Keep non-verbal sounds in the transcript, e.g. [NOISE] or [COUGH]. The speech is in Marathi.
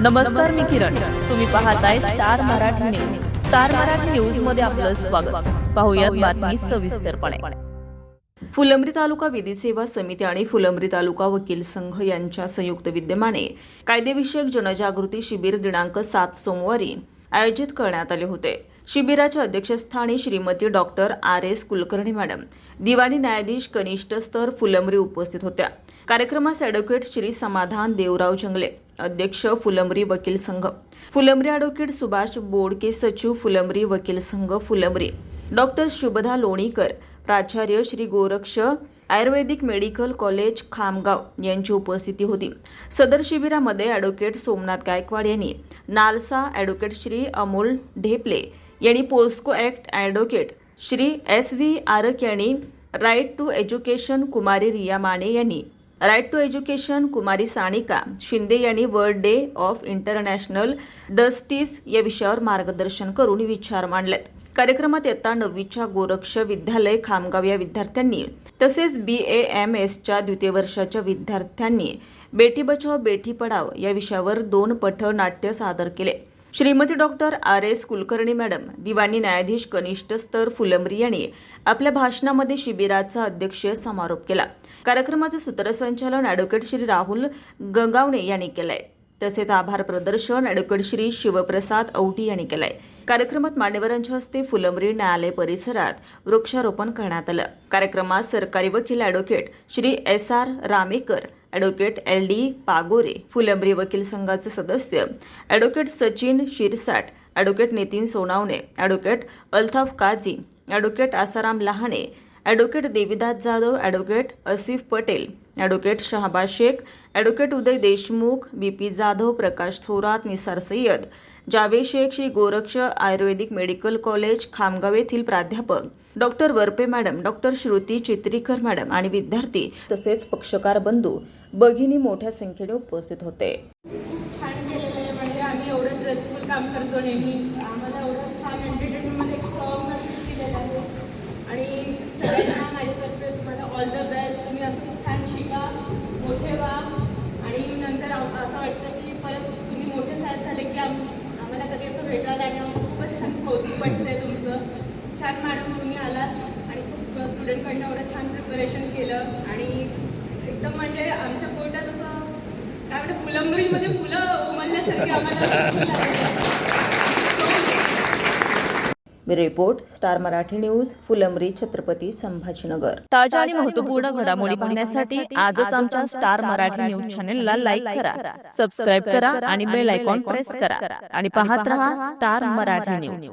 नमस्कार मी किरण. तुम्ही पाहताय star Marathi news. Star Marathi न्यूजमध्ये आपलं स्वागत. पाहुयात बातमी सविस्तरपणे. फुलंब्री तालुका विधी सेवा समिती आणि फुलंब्री तालुका वकील संघ यांच्या संयुक्त विद्यमाने कायदेविषयक जनजागृती शिबिर दिनांक सात सोमवारी आयोजित करण्यात आले होते. शिबिराच्या अध्यक्षस्थानी Shrimati doctor R S Kulkarni madam दिवाणी न्यायाधीश कनिष्ठ स्तर फुलंब्री उपस्थित होत्या. कार्यक्रमास ॲडव्होकेट श्री समाधान देवराव जंगले अध्यक्ष फुलंबरी वकील संघ. फुलंबरी ॲडव्होकेट सुभाष बोडके सचिव फुलंबरी वकील संघ फुलंब्री. डॉक्टर शुभदा लोणीकर प्राचार्य श्री गोरक्ष आयुर्वेदिक मेडिकल कॉलेज खामगाव यांची उपस्थिती होती. सदर शिबिरामध्ये ॲडव्होकेट सोमनाथ गायकवाड यांनी नालसा ॲडव्होकेट श्री अमोल ढेपले यांनी POCSO act advocate Shri S V Arak यांनी right to education Kumari Riya Mane यांनी right to education Kumari Sanika Shinde यांनी world day of international justice या विषयावर मार्गदर्शन करून विचार मांडलेत. कार्यक्रमात येता नववीच्या गोरक्ष विद्यालय खामगाव या विद्यार्थ्यांनी तसेच बी ए एम एसच्या द्वितीय वर्षाच्या विद्यार्थ्यांनी बेटी बचाव बेटी पढाव या विषयावर दोन पथनाट्य सादर केले. Shrimati doctor R S Kulkarni madam दिवाणी न्यायाधीश कनिष्ठ स्तर फुलंब्री यांनी आपल्या भाषणामध्ये शिबिराचा अध्यक्षीय समारोप केला. कार्यक्रमाचे सूत्रसंचालन अॅडव्होकेट श्री राहुल गंगावणे यांनी केलंय. तसेच आभार प्रदर्शन अॅडव्होकेट श्री शिवप्रसाद औटी यांनी केलंय. कार्यक्रमात मान्यवरांच्या हस्ते फुलंब्री न्यायालय परिसरात वृक्षारोपण करण्यात आलं. कार्यक्रमात सरकारी वकील advocate Shri S R Ramekar advocate L D Pagore Phulambri वकील संघाचे सदस्य advocate Sachin Shirsat advocate Nitin Sonawane advocate Altaf Kazi advocate Asaram Lahane advocate Devidas Jadhav advocate Asif Patel advocate Shahbaz Shaikh advocate Uday Deshmukh B P Jadhav Prakash Thorat Nisar Sayyad. Javed Shaikh Shri Goraksh Ayurvedic medical college Khamgaon येथील प्राध्यापक. Doctor Warpe madam doctor Shruti Chitrikar madam आणि विद्यार्थी तसेच पक्षकार बंधू भगिनी मोठ्या संख्येने उपस्थित होते. छान केलेलं आहे म्हणजे आम्ही एवढं ड्रेसफुल काम करतो नेहमी. आम्हाला एवढं छान एंटरटेनमेंटमध्ये एक स्ट्रॉंग मेसेज दिलेला आहे. आणि स्टुडंटकडनं एवढं छान प्रिपरेशन केलं आणि एकदम म्हणजे आमच्या पोटात असं काय म्हणते फुलंबरीमध्ये फुलं उमलल्यासारखी आम्हाला [LAUGHS] report star Marathi news Phulambri Chhatrapati Sambhajinagar. ताज्या आणि महत्त्वपूर्ण घडामोडी पाहण्यासाठी आजच आमच्या स्टार मराठी न्यूज चॅनेलला लाईक करा सबस्क्राईब करा आणि बेल आयकॉन प्रेस करा. आणि पाहत रहा स्टार मराठी न्यूज.